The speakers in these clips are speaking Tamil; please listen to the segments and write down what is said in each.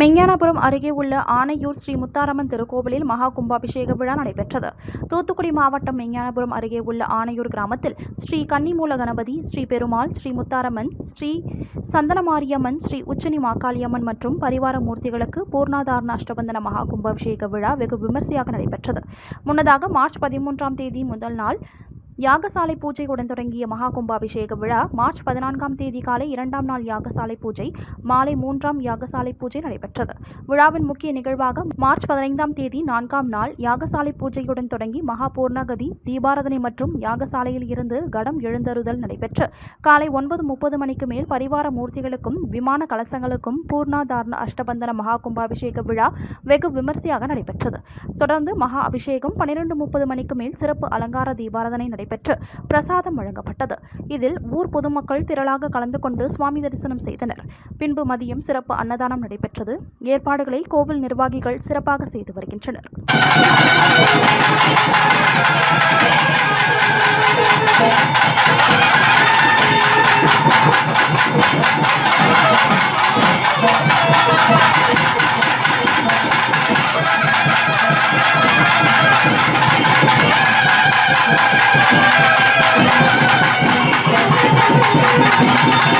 மெஞ்ஞானபுரம் அருகே உள்ள ஆனையூர் ஸ்ரீ முத்தாரம்மன் திருக்கோவிலில் மகா கும்பாபிஷேக விழா நடைபெற்றது. தூத்துக்குடி மாவட்டம் மெஞ்ஞானபுரம் அருகே உள்ள ஆனையூர் கிராமத்தில் ஸ்ரீ கன்னிமூல கணபதி ஸ்ரீ பெருமாள் ஸ்ரீ முத்தாரம்மன் ஸ்ரீ சந்தனமாரியம்மன் ஸ்ரீ உச்சனி மாக்காளியம்மன் மற்றும் பரிவார மூர்த்திகளுக்கு பூர்ணாதாரண அஷ்டபந்தன மகா கும்பாபிஷேக விழா வெகு விமர்சையாக நடைபெற்றது. முன்னதாக மார்ச் பதிமூன்றாம் தேதி முதல் நாள் யாகசாலை பூஜையுடன் தொடங்கிய மகா கும்பாபிஷேக விழா மார்ச் பதினான்காம் தேதி காலை இரண்டாம் நாள் யாகசாலை பூஜை மாலை மூன்றாம் யாகசாலை பூஜை நடைபெற்றது. விழாவின் முக்கிய நிகழ்வாக மார்ச் பதினைந்தாம் தேதி நான்காம் நாள் யாகசாலை பூஜையுடன் தொடங்கி மகா பூர்ணகதி மற்றும் யாகசாலையில் இருந்து கடம் எழுந்தருதல் நடைபெற்று காலை ஒன்பது முப்பது மணிக்கு மேல் பரிவார மூர்த்திகளுக்கும் விமான கலசங்களுக்கும் பூர்ணாதாரண அஷ்டபந்தன மகா கும்பாபிஷேக விழா வெகு விமர்சையாக நடைபெற்றது. தொடர்ந்து மகா அபிஷேகம் பன்னிரண்டு முப்பது மணிக்கு மேல் சிறப்பு அலங்கார தீபாராதனை நடைபெற்று பிரசாதம் வழங்கப்பட்டது. இதில் ஊர் பொதுமக்கள் திரளாக கலந்து கொண்டு சுவாமி தரிசனம் செய்தனர். பின்பு மதியம் சிறப்பு அன்னதானம் நடைபெற்றது. ஏற்பாடுகளை கோவில் நிர்வாகிகள் சிறப்பாக செய்து வருகின்றனர். Thank you.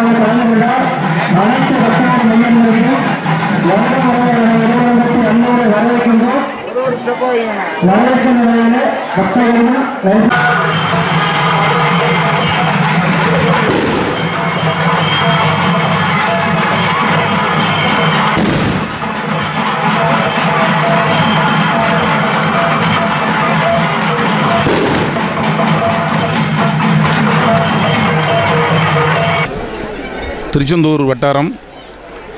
நன்மையாக கலந்து கொண்டார் அனைத்து பக்தர்கள் மையங்களிலும் வருடம் வருடம் வரவேற்கின்றோம். வரவேற்கும் நிலையிலே பக்தர்களும் திருச்செந்தூர் வட்டாரம்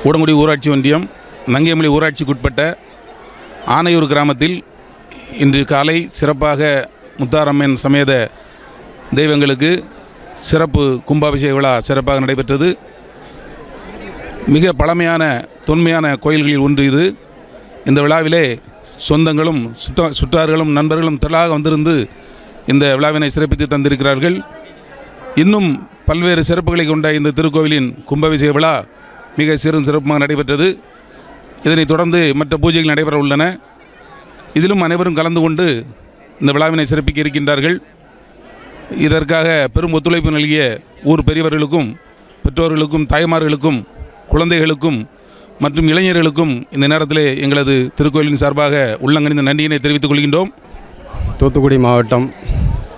ஊடங்குடி ஊராட்சி ஒன்றியம் நங்கேமலை ஊராட்சிக்குட்பட்ட ஆனையூர் கிராமத்தில் இன்று காலை சிறப்பாக முத்தாரம்மன் சமேத தெய்வங்களுக்கு சிறப்பு கும்பாபிஷேக விழா சிறப்பாக நடைபெற்றது. மிக பழமையான தொன்மையான கோயில்களில் ஒன்று இது. இந்த விழாவிலே சொந்தங்களும் சுற்ற சுற்றார்களும் நண்பர்களும் திரளாக வந்திருந்து இந்த விழாவினை சிறப்பித்து தந்திருக்கிறார்கள். இன்னும் பல்வேறு சிறப்புகளை கொண்ட இந்த திருக்கோவிலின் கும்பாபிஷேக விழா மிக சிறும் சிறப்புமாக நடைபெற்றது. இதனைத் தொடர்ந்து மற்ற பூஜைகள் நடைபெற உள்ளன. இதிலும் அனைவரும் கலந்து கொண்டு இந்த விழாவினை சிறப்பிக்க இருக்கின்றார்கள். இதற்காக பெரும் ஒத்துழைப்பு நல்கிய ஊர் பெரியவர்களுக்கும் பெற்றோர்களுக்கும் தாய்மார்களுக்கும் குழந்தைகளுக்கும் மற்றும் இளைஞர்களுக்கும் இந்த நேரத்திலே எங்களது திருக்கோயிலின் சார்பாக உள்ளங்கணிந்த நன்றியினை தெரிவித்துக் கொள்கின்றோம். தூத்துக்குடி மாவட்டம்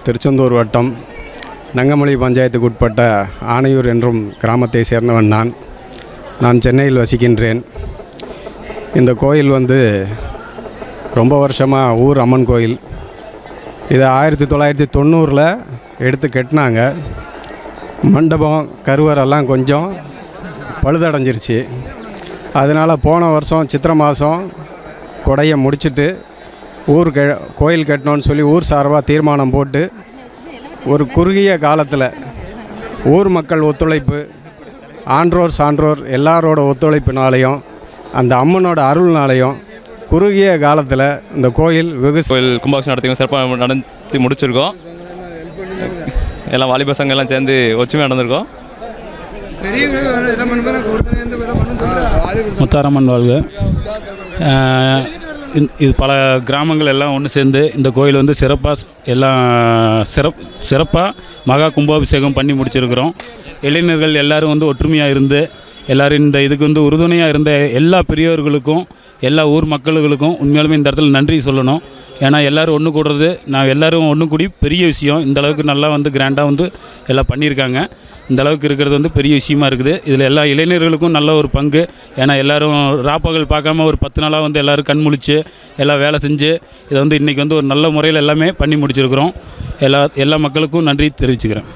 திருச்செந்தூர் வட்டம் நங்கமொழி பஞ்சாயத்துக்கு உட்பட்ட ஆனையூர் என்றும் கிராமத்தை சேர்ந்தவன் நான். நான் சென்னையில் வசிக்கின்றேன். இந்த கோயில் வந்து ரொம்ப வருஷமாக ஊர் அம்மன் கோயில். இதை ஆயிரத்தி தொள்ளாயிரத்தி தொண்ணூறில் எடுத்து கட்டினாங்க. மண்டபம் கருவறெல்லாம் கொஞ்சம் பழுதடைஞ்சிருச்சு. அதனால் போன வருஷம் சித்திரை மாதம் கொடையை முடிச்சிட்டு ஊர் கெ கோயில் கட்டணும்னு சொல்லி ஊர் சார்பாக தீர்மானம் போட்டு ஒரு குறுகிய காலத்தில் ஊர் மக்கள் ஒத்துழைப்பு ஆன்றோர் சான்றோர் எல்லாரோட ஒத்துழைப்புனாலையும் அந்த அம்மனோட அருள்னாலையும் குறுகிய காலத்தில் இந்த கோயில் வெகு கோயில் கும்பாபிஷேகம் நடத்தி சிறப்பாக நடத்தி முடிச்சிருக்கோம். எல்லாம் வாலிப சங்கம் எல்லாம் சேர்ந்து ஒற்றுமையாக நடந்திருக்கோம். முத்தாரம்மன் வாழ்க. இது பல கிராமங்கள் எல்லாம் ஒன்று சேர்ந்து இந்த கோயில் வந்து சிறப்பாக எல்லாம் சிறப் சிறப்பாக மகா கும்பாபிஷேகம் பண்ணி முடிச்சிருக்கிறோம். இளைஞர்கள் எல்லாரும் வந்து ஒற்றுமையாக இருந்து எல்லாரும் இந்த இதுக்கு வந்து உறுதுணையாக இருந்த எல்லா பெரியவர்களுக்கும் எல்லா ஊர் மக்களுக்கும் உண்மையாலுமே இந்த இடத்துல நன்றி சொல்லணும். ஏன்னா எல்லாரும் ஒன்று கூடுறது நான் எல்லோரும் ஒன்று கூடி பெரிய விஷயம். இந்த அளவுக்கு நல்லா வந்து கிராண்டாக வந்து எல்லாம் பண்ணியிருக்காங்க. இந்த அளவுக்கு இருக்கிறது வந்து பெரிய விஷயமா இருக்குது. இதில் எல்லா இளைஞர்களுக்கும் நல்ல ஒரு பங்கு. ஏன்னா எல்லாரும் ராப்பகல் பார்க்காம ஒரு பத்து நாளாக வந்து எல்லோரும் கண் முழிச்சு எல்லாம் வேலை செஞ்சு இதை வந்து இன்றைக்கி வந்து ஒரு நல்ல முறையில் எல்லாமே பண்ணி முடிச்சிருக்கிறோம். எல்லா எல்லா மக்களுக்கும் நன்றி தெரிவிச்சுக்கிறேன்.